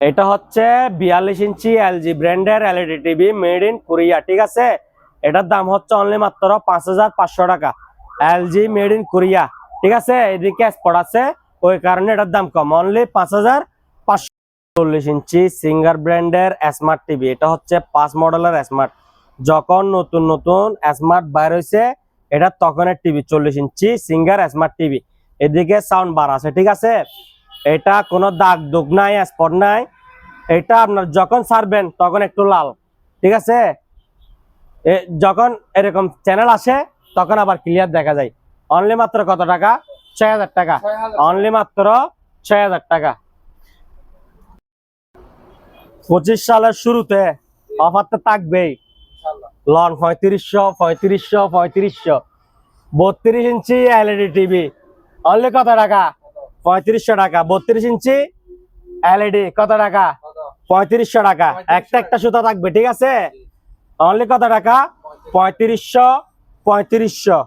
এটা হচ্ছে বিয়াল্লিশ ইঞ্চি এলজি ব্র্যান্ডের LED TV made in Korea, ঠিক আছে? এটার দাম হচ্ছে অনলি মাত্র পাঁচ হাজার পাঁচশো টাকা এলজি মেড ইন কোরিয়া, ঠিক আছে? এদিকে স্পট আছে, ওই কারণে এটার দাম কম অনলি পাঁচ হাজার পাঁচশো চল্লিশ ইঞ্চি সিঙ্গার ব্র্যান্ডের স্মার্ট টিভি, এটা হচ্ছে পাঁচ মডেলের স্মার্ট যখন নতুন নতুন স্মার্ট বাইর হয়েছে এটা তখনের টিভি, চল্লিশ ইঞ্চি সিঙ্গার স্মার্ট টিভি। এদিকে সাউন্ড বার আছে, ঠিক আছে? এটা কোনো দাগ দুগ নাই স্পট নাই। এটা আপনার যখন সারবেন তখন একটু লাল ঠিক আছে? যখন এরকম চ্যানেল আসে তখন আবার ক্লিয়ার দেখা যায়। অনলি মাত্র কত টাকা? ছয় হাজার টাকা। অনলি মাত্র ছয় হাজার টাকা। পঁচিশ সালের শুরুতে অফার তো থাকবেই। লন পঁয়ত্রিশশো পঁয়ত্রিশশো পঁয়ত্রিশশো। বত্রিশ ইঞ্চি এলইডি টিভি অনলি কত টাকা? পঁয়ত্রিশশো টাকা। বত্রিশ ইঞ্চি এলইডি কত টাকা? পঁয়ত্রিশশো টাকা। একটা একটা সুতা থাকবে ঠিক আছে? অনলি কত টাকা? পঁয়ত্রিশশো পঁয়ত্রিশশো।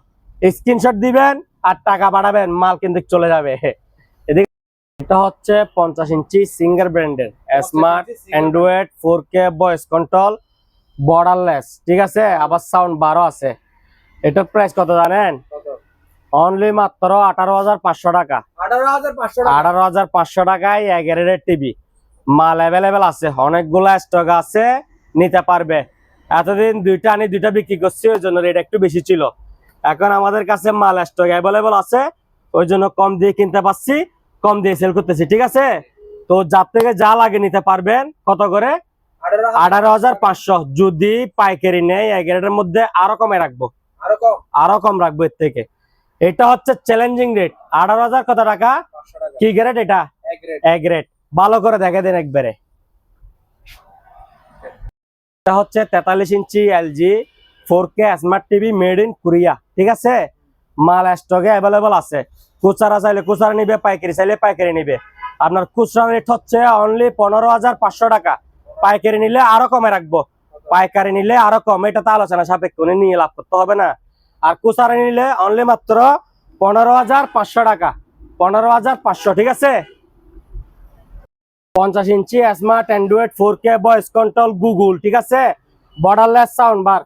স্ক্রিনশট দিবেন আর টাকা পাঠাবেন মাল কিন্তু চলে যাবে। এদিকে এটা হচ্ছে পঞ্চাশ ইঞ্চি সিঙ্গার ব্র্যান্ডের smart Android four K voice control borderless ঠিক আছে? আবার সাউন্ড বারো আছে। এটার প্রাইস কত জানেন? অনলি মাত্র আঠারো হাজার পাঁচশো টাকা। আঠারো হাজার পাঁচশো টাকায় এগারের টিভি মাল অ্যাভেলেবেল আছে অনেকগুলো স্টক আছে নিতে পারবে। এতদিন দুইটা আনি দুইটা বিক্রি করছি ওই জন্য রেট একটু বেশি ছিল। এখন আমাদের কাছে মাল স্টক অ্যাভেলেবেল আছে ওই জন্য কম দিয়ে কিনতে পারছি কম দিয়ে সেল করতেছি ঠিক আছে? তো যার থেকে যা লাগে নিতে পারবেন কত করে? আঠারো হাজার। পাঁচশো। যদি পাইকারি নেই এগারের মধ্যে আরও কমে রাখব। আরও কম। আরও কম রাখব এর থেকে। এটা হচ্ছে চ্যালেঞ্জিং রেট আঠারো হাজার কত টাকা? কি গ্রেড এটা? এক রেট ভালো করে দেখে দেন একবারে। এটা হচ্ছে তেতাল্লিশ inch LG four K smart TV made in Korea ঠিক আছে? মাল স্টকে অ্যাভেলেবল আছে। খুচরা চাইলে খুচরা নিবে পাইকারি চাইলে পাইকারি নিবে। আপনার খুচরা রেট হচ্ছে অনলি পনেরো হাজার পাঁচশো টাকা। পাইকারি নিলে আরও কমে রাখব। পাইকারি নিলে আরও কম। এটা তো আলোচনা সাপেক্ষ নিয়ে লাভ করতে হবে না। আর খুচরা নিলে অনলি মাত্র পনেরো হাজার পাঁচশো টাকা। পনেরো হাজার পাঁচশো, ঠিক আছে? পঞ্চাশ inch smart Android four K voice control Google ঠিক আছে? বর্ডারলেস সাউন্ড বার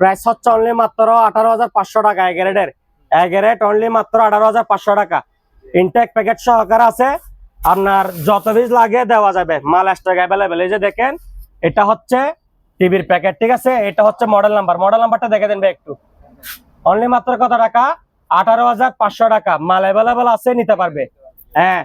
প্রাইস হচ্ছে অনলি মাত্র আঠারো হাজার পাঁচশো টাকা এগারেটের এগারেট অনলি মাত্র আঠারো হাজার পাঁচশো টাকা। ইনটেক প্যাকেট সহকারে আছে। আপনার যত পিস লাগে দেওয়া যাবে। মাল স্টক অ্যাভেলেবেল এই যে দেখেন, এটা হচ্ছে টিভির প্যাকেট ঠিক আছে? এটা হচ্ছে মডেল নাম্বার মডেল নাম্বারটা দেখে দেন একটু। অনলি মাত্র কত টাকা? আঠারো হাজার পাঁচশো টাকা। মাল অ্যাভেলেবেল আছে, নিতে পারবে। হ্যাঁ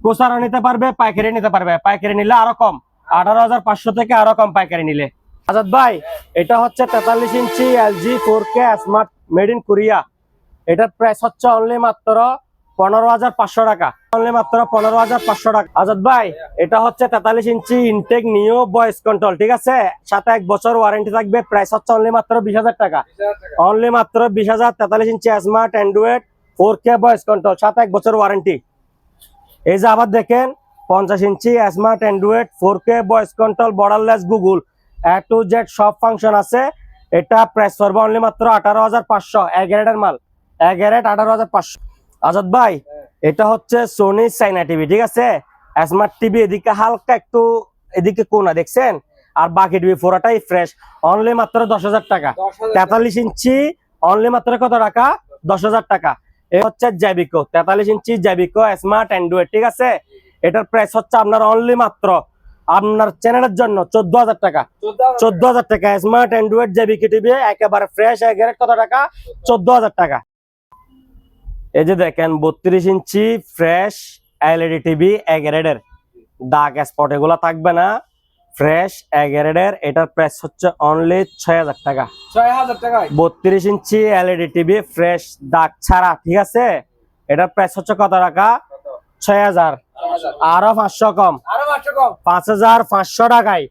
কোসারও নিতে পারবে, পাইকারি নিতে পারবে। পাইকারি নিলে আরও কম। আঠারো হাজার পাঁচশো থেকে আরও কম পাইকারি নিলে। আজাদ ভাই, এটা হচ্ছে তেতাল্লিশ inch LG four K smart made in Korea এটার প্রাইস হচ্ছে অনলি মাত্র পনেরো হাজার পাঁচশো টাকা। অনলি মাত্র পনেরো হাজার পাঁচশো টাকা। আজাদ ভাই এটা হচ্ছে তেতাল্লিশ inch Intech neo voice control ঠিক আছে? সাথে এক বছর ওয়ারেন্টি থাকবে প্রাইস হচ্ছে অনলি মাত্র বিশ হাজার টাকা। বিশ হাজার টাকা। অনলি মাত্র বিশ হাজার তেতাল্লিশ inch smart Android four K voice control সাথে এক বছর ওয়ারেন্টি এই যে আবার দেখেন পঞ্চাশ inch smart Android four K voice control borderless Google A to Z সব ফাংশন আছে। এটা প্রাইস করব অনলি মাত্র আঠারো হাজার পাঁচশো এগারেটের মাল। এগারেট আঠারো হাজার পাঁচশো। আজাদ ভাই এটা হচ্ছে সোনি চাইনা টিভি ঠিক আছে? স্মার্ট টিভি এদিকে হালকা একটু এদিকে কোনা দেখছেন? আর বাকি টিভি পুরোটাই ফ্রেশ অনলি মাত্র দশ হাজার টাকা। তেতাল্লিশ ইঞ্চি অনলি মাত্র কত টাকা? দশ হাজার টাকা। এ হচ্ছে জ্যাবিকো তেতাল্লিশ ইঞ্চি জ্যাবিকো স্মার্ট অ্যান্ড্রয়েড ঠিক আছে? এটার প্রাইস হচ্ছে আপনার অনলি মাত্র আপনার চ্যানেলের জন্য চোদ্দ হাজার টাকা। চোদ্দ হাজার টাকা। স্মার্ট অ্যান্ড্রয়েড জ্যাবিকো টিভি একেবারে ফ্রেশ এগারেট কত টাকা? চোদ্দ হাজার টাকা। এই যে দেখেন বত্রিশ ইঞ্চি ফ্রেশ এলইডি টিভি এগারেটের দাগ স্পট এগুলো থাকবে না। ফ্রেশ এগারেটের এটার প্রাইস হচ্ছে অনলি ছয় হাজার টাকা। ছয় হাজার টাকায়? বত্রিশ ইঞ্চি এলইডি টিভি ফ্রেশ দাগ ছাড়া ঠিক আছে? এটার প্রাইস হচ্ছে কত টাকা? ছয় হাজার। আরও পাঁচশো কম। পাঁচ হাজার পাঁচশো টাকায়।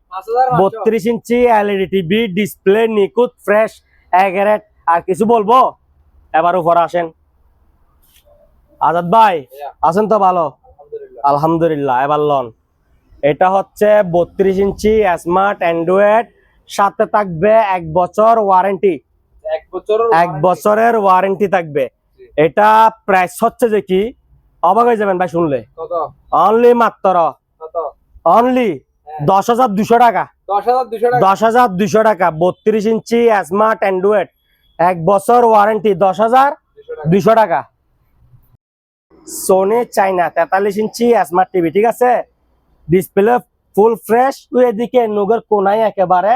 বত্রিশ ইঞ্চি এলইডি টিভি ডিসপ্লে নিকুত ফ্রেশ এগারেট আর কিছু বলব? এবার উপরে আসেন। আজাদ ভাই আছেন তো ভালো? আলহামদুলিল্লাহ। এবার লন। এটা হচ্ছে বত্রিশ ইঞ্চি স্মার্ট অ্যান্ড্রয়েড সাথে থাকবে এক বছর ওয়ারেন্টি এক বছরের ওয়ারেন্টি থাকবে। এটা প্রাইস হচ্ছে যে কি? অবাক হয়ে যাবেন ভাই শুনলে। অনলি মাত্র। অনলি দশ হাজার দুশো টাকা। দশ হাজার দুশো টাকা। দশ হাজার দুশো টাকা বত্রিশ ইঞ্চি স্মার্ট অ্যান্ড্রয়েড এক বছর ওয়ারেন্টি দশ হাজার দুশো টাকা। সোনি চাইনা তেতাল্লিশ ইঞ্চি স্মার্ট টিভি ঠিক আছে? ডিসপ্লে ফুল ফ্রেশ তুই এদিকে নুগের কোনায় একেবারে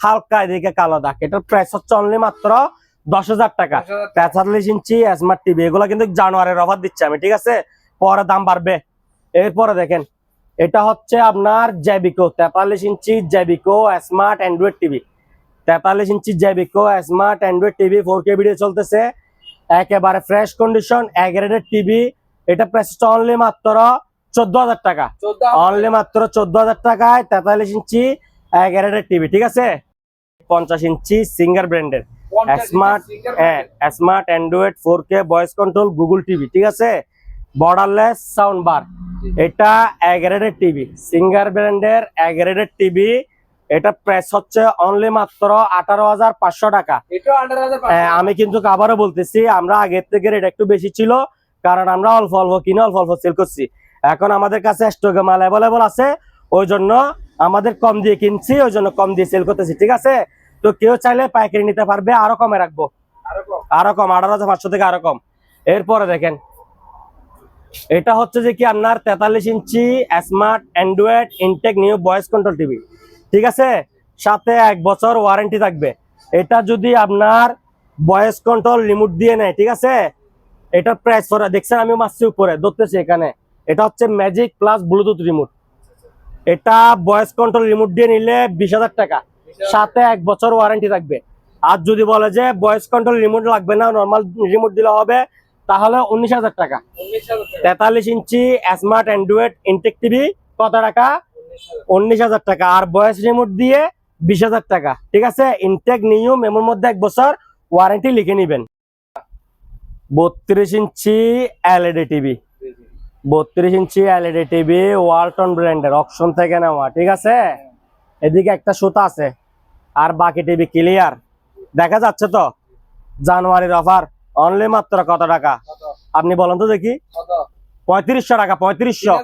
হালকা এদিকে কালো দাগ। এটার প্রাইস হচ্ছে অনলি মাত্র দশ হাজার টাকা। তেতাল্লিশ ইঞ্চি স্মার্ট টিভি এগুলো কিন্তু জানুয়ারির অফার দিচ্ছে আমি ঠিক আছে? পরে দাম বাড়বে। এরপরে দেখেন এটা হচ্ছে আপনার জ্যাবিকো তেতাল্লিশ ইঞ্চি জ্যাবিকো স্মার্ট অ্যান্ড্রয়েড টিভি তেতাল্লিশ ইঞ্চি জ্যাবিকো smart Android TV four K video চলতেছে। একেবারে ফ্রেশ কন্ডিশন এগারেটের টিভি এটা প্রাইসটা অনলি মাত্র চোদ্দ হাজার টাকা। অনলি মাত্র চোদ্দ হাজার টাকায় তেতাল্লিশ ইঞ্চি এগারেটের টিভি ঠিক আছে? পঞ্চাশ ইঞ্চি সিঙ্গার ব্র্যান্ডের smart smart Android four K voice control Google TV ঠিক আছে? বর্ডারলেস সাউন্ড বার এটা এগারেটের টিভি সিঙ্গার ব্র্যান্ডের এগারেটের টিভি এটা প্রাইস হচ্ছে অনলি মাত্র আঠারো হাজার পাঁচশো টাকা। হ্যাঁ, আমি কিন্তু আবারও বলতেছি আমরা আগের থেকে রেট একটু বেশি ছিল কারণ আমরা অল্প অল্প কিনে অল্প অল্প সেল করছি। এখন আমাদের কাছে স্টকে মাল অ্যাভেলেবল আছে ওই জন্য আমাদের কম দিয়ে কিনছি ওই জন্য কম দিয়ে সেল করতেছি ঠিক আছে? তো কেউ চাইলে পাইকারি নিতে পারবে আরও কমে রাখব। আরও কম? আঠারো হাজার পাঁচশো থেকে আরও কম। এরপরে দেখেন এটা হচ্ছে যে কি আপনার তেতাল্লিশ inch smart Android Intech new voice control TV ঠিক আছে? সাথে এক বছর ওয়ারেন্টি থাকবে। এটা যদি আপনার ভয়েস কন্ট্রোল রিমোট দিয়ে নেয় ঠিক আছে? এটা প্রাইস পরে দেখছেন আমি মাসছি উপরে ধরতেছি এখানে। এটা হচ্ছে ম্যাজিক প্লাস ব্লুটুথ রিমোট এটা ভয়েস কন্ট্রোল রিমোট দিয়ে নিলে বিশ হাজার টাকা। সাথে এক বছর ওয়ারেন্টি থাকবে। আর যদি বলে যে ভয়েস কন্ট্রোল রিমোট লাগবে না নর্মাল রিমোট দিলে হবে তাহলে উনিশ হাজার টাকা। তেতাল্লিশ inch smart Android Intech TV কত টাকা? উনিশ হাজার। টাকা। আর ভয়েস রিমোট দিয়ে বিশ হাজার টাকা। ঠিক আছে? ইনটেক নিউ মেমোর মধ্যে এক বছর ওয়ারেন্টি লিখে নিবেন। বত্রিশ ইঞ্চি এলইডি টিভি। বত্রিশ ইঞ্চি এলইডি টিভি ওয়ালটন ব্র্যান্ডের অপশন থেকে নেওয়া ঠিক আছে? এদিকে একটা সুতা আছে আর বাকি টিভি ক্লিয়ার দেখা যাচ্ছে তো? জানুয়ারির অফার অনলি মাত্র কত টাকা? আপনি বলেন তো দেখি। পঁয়ত্রিশশো টাকা পঁয়ত্রিশশো।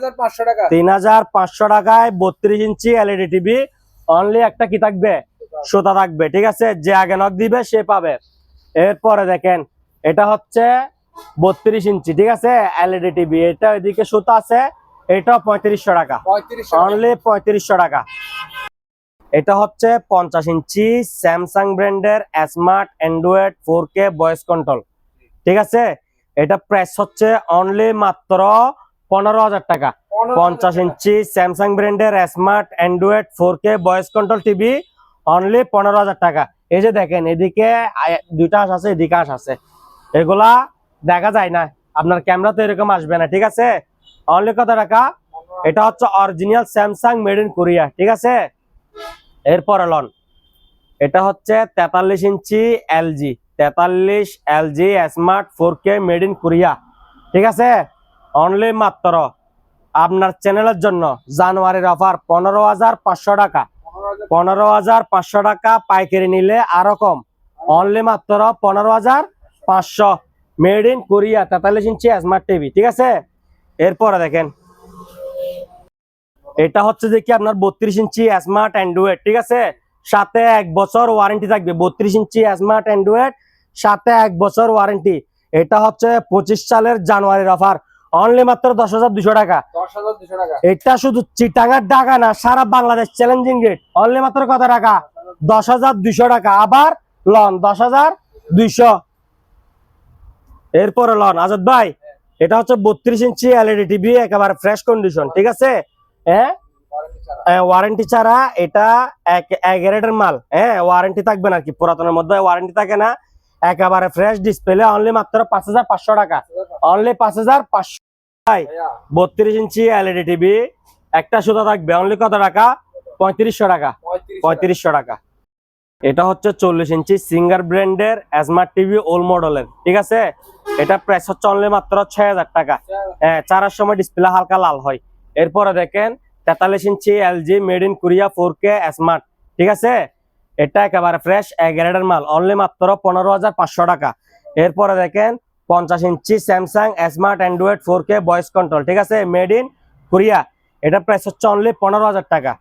তিন হাজার পাঁচশো টাকায় বত্রিশ ইঞ্চি এলইডি টিভি অনলি একটা কি থাকবে? সুতা থাকবে ঠিক আছে? যে আগে নক দিবে সে পাবে। এরপরে দেখেন এটা হচ্ছে বত্রিশ ইঞ্চি ঠিক আছে? এলইডি টিভি এটা এদিকে সুতা আছে এটা পঁয়ত্রিশশো টাকা। অনলি পঁয়ত্রিশশো টাকা। এটা হচ্ছে পঞ্চাশ ইঞ্চি স্যামসাং ব্র্যান্ডের smart Android four K voice control ঠিক আছে? এটা প্রাইস হচ্ছে অনলি মাত্র পনেরো হাজার টাকা। পঞ্চাশ ইঞ্চি স্যামসাং ব্র্যান্ডের smart Android four K voice control TV only পনেরো হাজার টাকা। এই যে দেখেন এদিকে দুইটা হাঁস আছে এদিকে হাঁস আছে। এগুলা দেখা যায় না। আপনার ক্যামেরা তো এরকম আসবে না, ঠিক আছে? অনলি কত টাকা এটা হচ্ছে original Samsung made in Korea ঠিক আছে? এরপর লন, এটা হচ্ছে তেতাল্লিশ ইঞ্চি এলজি তেতাল্লিশ LG smart four K made in Korea ঠিক আছে? অনলি মাত্র আপনার চ্যানেলের জন্য জানুয়ারির অফার পনেরো হাজার পাঁচশো টাকা। পনেরো হাজার পাঁচশো টাকা পাইকারি নিলে আরও কম। অনলি মাত্র পনেরো হাজার পাঁচশো মেড ইন কোরিয়া তেতাল্লিশ ইঞ্চি স্মার্ট টিভি ঠিক আছে? এরপরে দেখেন। এটা হচ্ছে যে কি আপনার বত্রিশ ইঞ্চি স্মার্ট অ্যান্ড্রয়েড ঠিক আছে? সাথে এক বছর ওয়ারেন্টি থাকবে বত্রিশ ইঞ্চি স্মার্ট অ্যান্ড্রয়েড সাথে এক বছর ওয়ারেন্টি এটা হচ্ছে পঁচিশ সালের জানুয়ারির অফার অনলি মাত্র দশ হাজার দুশো টাকা। দশ দুশো এটা শুধু চিটাঙ্গার টাকা না সারা বাংলাদেশ চ্যালেঞ্জিং রেট অনলি মাত্র কত টাকা? দশ হাজার দুইশো টাকা। আবার লন দশ হাজার দুইশো এরপরে লন আজাদ ভাই এটা হচ্ছে বত্রিশ ইঞ্চি এলইডি টিভি একেবারে ফ্রেশ কন্ডিশন ঠিক আছে? হ্যাঁ ওয়ারেন্টি ছাড়া এটা এক মাল। হ্যাঁ ওয়ারেন্টি থাকবে না কি? পুরাতনের মধ্যে ওয়ারেন্টি থাকে না। একেবারে ফ্রেশ ডিসপ্লে অনলি মাত্র পাঁচ হাজার পাঁচশো টাকা। অনলি পাঁচ হাজার পাঁচশো ভাইয়া বত্রিশ ইঞ্চি এলইডি টিভি একটা সুতা থাকবে অনলি কত টাকা? পঁয়ত্রিশশো টাকা। পঁয়ত্রিশশো টাকা। এটা হচ্ছে চল্লিশ ইঞ্চি সিঙ্গার ব্র্যান্ডের স্মার্ট টিভি ওল মডেলের ঠিক আছে? এটা প্রাইস হচ্ছে অনলি মাত্র ছয় হাজার টাকা। হ্যাঁ চারার সময় ডিসপ্লে হালকা লাল হয়। এরপরে দেখেন, তেতাল্লিশ inch LG made in Korea four K smart ঠিক আছে? এটা একেবারে ফ্রেশ এগারেটের মাল। অনলি মাত্র পনেরো হাজার পাঁচশো টাকা। এরপরে দেখেন, পঞ্চাশ inch Samsung smart Android four K voice control ঠিক আছে? মেড ইন কোরিয়া এটা প্রাইস হচ্ছে অনলি পনেরো হাজার টাকা।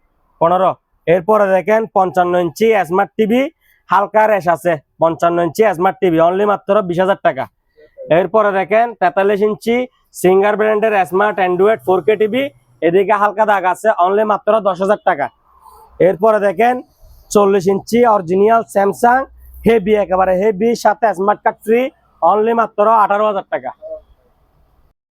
পনেরো। এরপরে দেখেন, পঞ্চান্ন ইঞ্চি স্মার্ট টিভি হালকা রেশ আছে, পঞ্চান্ন ইঞ্চি স্মার্ট টিভি অনলি মাত্র বিশ হাজার টাকা। এরপরে দেখেন তেতাল্লিশ ইঞ্চি সিঙ্গার ব্র্যান্ডের smart Android four K TV, এদিকে হালকা দাগ আছে অনলি মাত্র দশ হাজার টাকা। এরপরে দেখেন চল্লিশ ইঞ্চি অরিজিনাল স্যামসাং হেভি একেবারে হেভি সাথে স্মার্ট কার্ড ফ্রি অনলি মাত্র আঠারো হাজার টাকা।